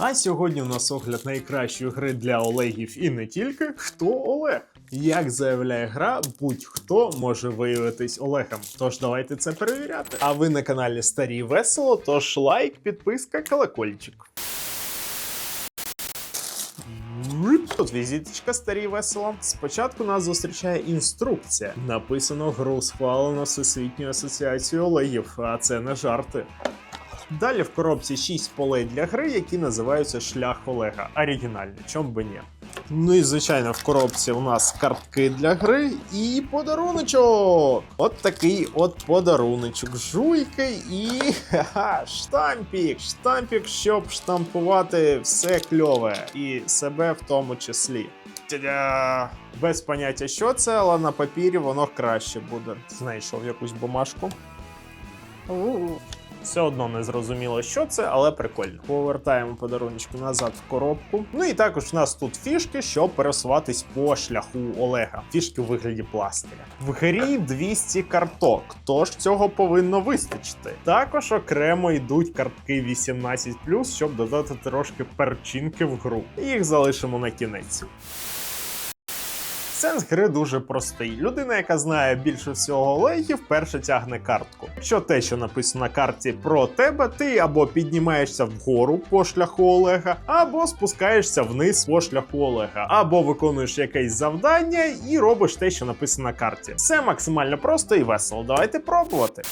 А сьогодні у нас огляд найкращої гри для Олегів і не тільки хто Олег. Як заявляє гра, будь-хто може виявитись Олегом. Тож давайте це перевіряти. А ви на каналі Старі Весело, тож лайк, підписка, колокольчик. Тут візиточка старі весело. Спочатку нас зустрічає інструкція. Написано гру схвалено Всесвітньою асоціацією Олегів, а це не жарти. Далі в коробці 6 полей для гри, які називаються Шлях Олега. Оригінальні, чом би ні. Ну і звичайно, в коробці у нас картки для гри і подаруночок. От такий от подаруночок. Жуйки і ха-ха, штампік. Штампік, щоб штампувати все кльове і себе в тому числі. Тя-дя! Без поняття, що це, але на папірі воно краще буде. Знайшов якусь бумажку. Все одно не зрозуміло, що це, але прикольно. Повертаємо подаруночку назад в коробку. Ну і також в нас тут фішки, щоб пересуватись по шляху Олега. Фішки у вигляді пластиря. В грі 200 карток, тож цього повинно вистачити. Також окремо йдуть картки 18+, щоб додати трошки перчинки в гру. Їх залишимо на кінець. Сенс гри дуже простий. Людина, яка знає більше всього Олегів, перше тягне картку. Якщо те, що написано на карті про тебе, ти або піднімаєшся вгору по шляху Олега, або спускаєшся вниз по шляху Олега, або виконуєш якесь завдання і робиш те, що написано на карті. Все максимально просто і весело. Давайте пробувати.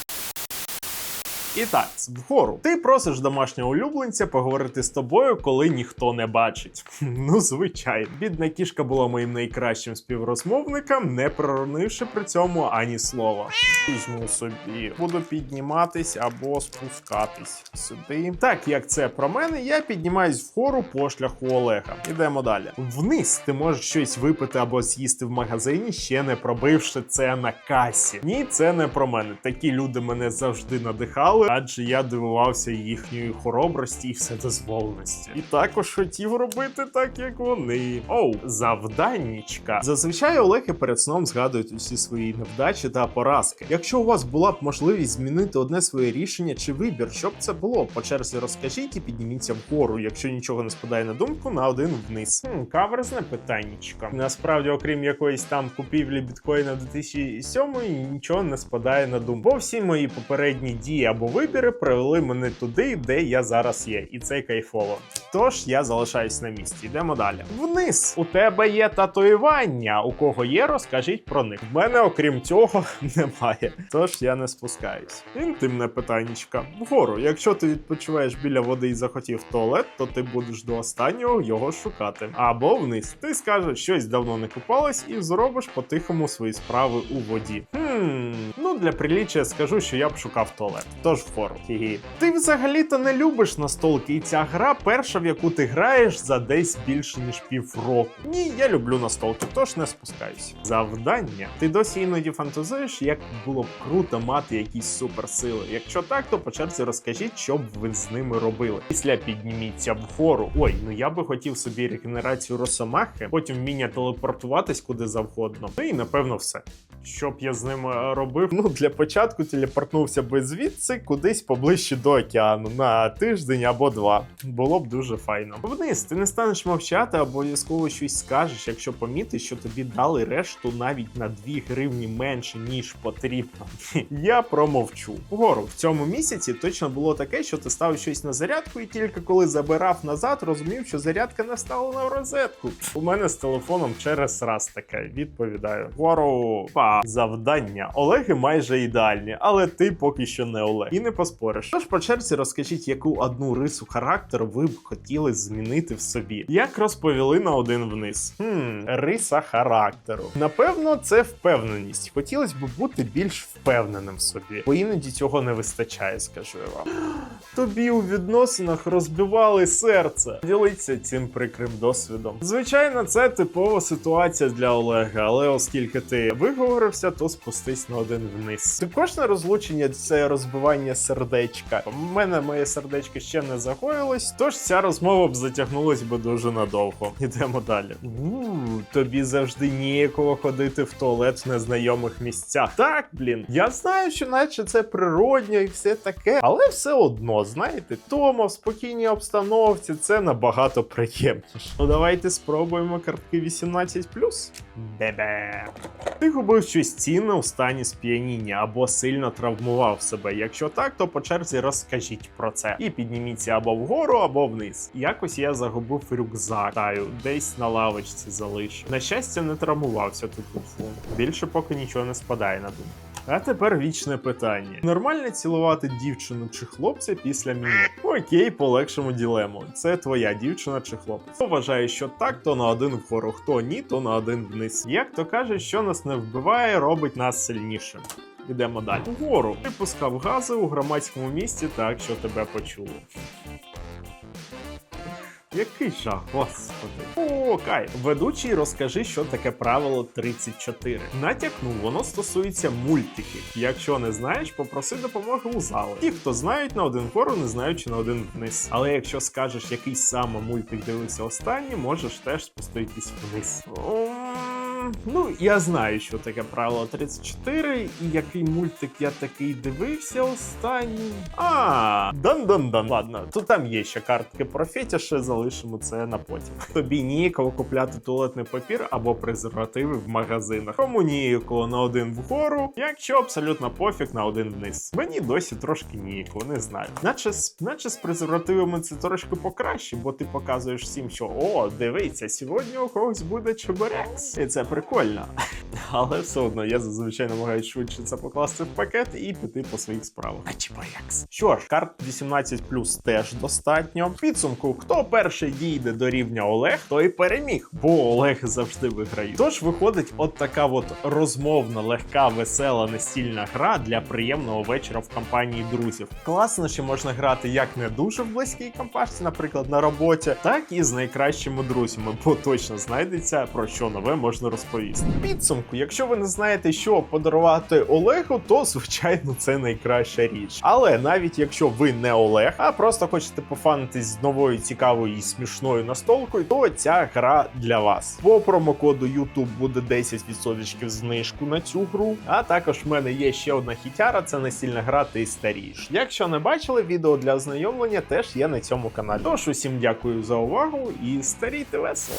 І так, вгору. Ти просиш домашнього улюбленця поговорити з тобою, коли ніхто не бачить. ну, звичайно. Бідна кішка була моїм найкращим співрозмовником, не проронивши при цьому ані слова. Візьму собі, буду підніматись або спускатись сюди. Так як це про мене, я піднімаюсь вгору по шляху Олега. Ідемо далі. Вниз ти можеш щось випити або з'їсти в магазині, ще не пробивши це на касі. Ні, це не про мене. Такі люди мене завжди надихали, адже я дивувався їхньої хоробрості і вседозволеності. І також хотів робити так, як вони. Оу, завданнічка. Зазвичай Олеги перед сном згадують усі свої невдачі та поразки. Якщо у вас була б можливість змінити одне своє рішення чи вибір, що б це було? По черзі розкажіть і підніміться вгору, якщо нічого не спадає на думку, на один вниз. Хм, каверзне питаннячко. Насправді, окрім якоїсь там купівлі біткоїна 2007 нічого не спадає на думку. Бо всі мої попередні дії або вибіри привели мене туди, де я зараз є, і це кайфово. Тож я залишаюсь на місці. Йдемо далі. Вниз у тебе є татуювання. У кого є, розкажіть про них. В мене, окрім цього, немає. Тож я не спускаюсь. Інтимне питаннячка. Вгору, якщо ти відпочиваєш біля води і захотів туалет, то ти будеш до останнього його шукати. Або вниз. Ти скажеш, щось давно не купалась, і зробиш по-тихому свої справи у воді. Хм, ну для приліччя скажу, що я б шукав туалет. Тож вгору. Хі-хі. Ти взагалі-то не любиш настолки, і ця гра перша, в яку ти граєш за десь більше ніж півроку. Ні, я люблю настолки, тож не спускаюсь. Завдання. Ти досі іноді фантазуєш, як було б круто мати якісь суперсили. Якщо так, то по черзі розкажіть, що б ви з ними робили. Після підніміться вгору. Ой, ну я би хотів собі регенерацію росомахи, потім вміння телепортуватись куди завгодно. Ну і напевно все. Що б я з ними робив? Ну для початку телепортнувся би звідси кудись поближче до океану на тиждень або два. Було б дуже файно. Вниз ти не станеш мовчати, обов'язково щось скажеш, якщо помітиш, що тобі дали решту навіть на 2 гривні менше ніж потрібно. Я промовчу. Вгору в цьому місяці точно було таке, що ти ставив щось на зарядку, і тільки коли забирав назад, розумів, що зарядка не стала на розетку. У мене з телефоном через раз таке. Відповідаю. Вгору па завдання. Олеги майже ідеальні, але ти поки що не Олег. І не поспориш. Тож по черзі розкажіть, яку одну рису характеру ви б хотіли змінити в собі. Як розповіли на один вниз. Хм, риса характеру. Напевно, це впевненість. Хотілося б бути більш впевненим в собі, бо іноді цього не вистачає, скажу я вам. Тобі у відносинах розбивали серце. Ділиться цим прикрим досвідом. Звичайно, це типова ситуація для Олега, але оскільки ти виговорив впорався, то спустись на один вниз. Кожне розлучення це розбивання сердечка. У мене моє сердечко ще не загоїлось, тож ця розмова б затягнулась би дуже надовго. Ідемо далі. У, тобі завжди ніякого ходити в туалет в незнайомих місцях. Так, блін, я знаю, що наче це природньо і все таке, але все одно, знаєте, Тома в спокійній обстановці це набагато приємніше. Ну давайте спробуємо картки 18 Бебе. Ти губив щось цінне у стані сп'яніння або сильно травмував себе. Якщо так, то по черзі розкажіть про це. І підніміться або вгору, або вниз. Якось я загубив рюкзак, таю, десь на лавочці залишив. На щастя, не травмувався тут. Більше поки нічого не спадає на думку. А тепер вічне питання: нормально цілувати дівчину чи хлопця після міни? Окей, полегшимо ділему. Це твоя дівчина чи хлопець. Хто вважає, що так, то на один вгору, хто ні, то на один вниз. Як то каже, що нас не вбиває, робить нас сильнішим. Ідемо далі. Угору випускав гази у громадському місці так, що тебе почуло. Який жах, господи. О, Кай, Ведучий розкажи, що таке правило 34. Натякну, воно стосується мультиків. Якщо не знаєш, попроси допомоги у зали. Ті, хто знають на один вгору, не знаючи на один вниз. Але якщо скажеш, який саме мультик дивився останній, можеш теж спуститись вниз. М, Ну, я знаю, що таке правило 34, і який мультик я такий дивився останній. А, дан-дан-дан. Ладно, тут там є ще картки про фетіші, залишимо це на потім. Тобі ніяково купляти туалетний папір або презервативи в магазинах. Кому ніяково на один вгору, якщо абсолютно пофіг на один вниз. Мені досі трошки ніяково, не знаю. Наче, наче з презервативами це трошки покраще, бо ти показуєш всім, що о, дивіться, сьогодні у когось буде чебурець. І це прикольно. Але все одно я зазвичай намагаюся швидше це покласти в пакет і піти по своїх справах. А чебурекс. Що ж, карт 18 теж достатньо. В підсумку, хто перший дійде до рівня Олег, той переміг, бо Олег завжди виграє. Тож виходить, от така от розмовна, легка, весела настільна гра для приємного вечора в компанії друзів. Класно, що можна грати як не дуже в близькій компашці, наприклад, на роботі, так і з найкращими друзями, бо точно знайдеться про що нове можна розповісти. Підсумку, якщо ви не знаєте, що подарувати Олегу, то звичайно це найкраща річ. Але навіть якщо ви не Олег, а просто хочете пофанитись з новою цікавою і смішною настолкою, то ця гра для вас. По промокоду YouTube буде 10% знижку на цю гру. А також в мене є ще одна хітяра, це настільна гра ти старіш. Якщо не бачили, відео для ознайомлення теж є на цьому каналі. Тож усім дякую за увагу і старійте весело.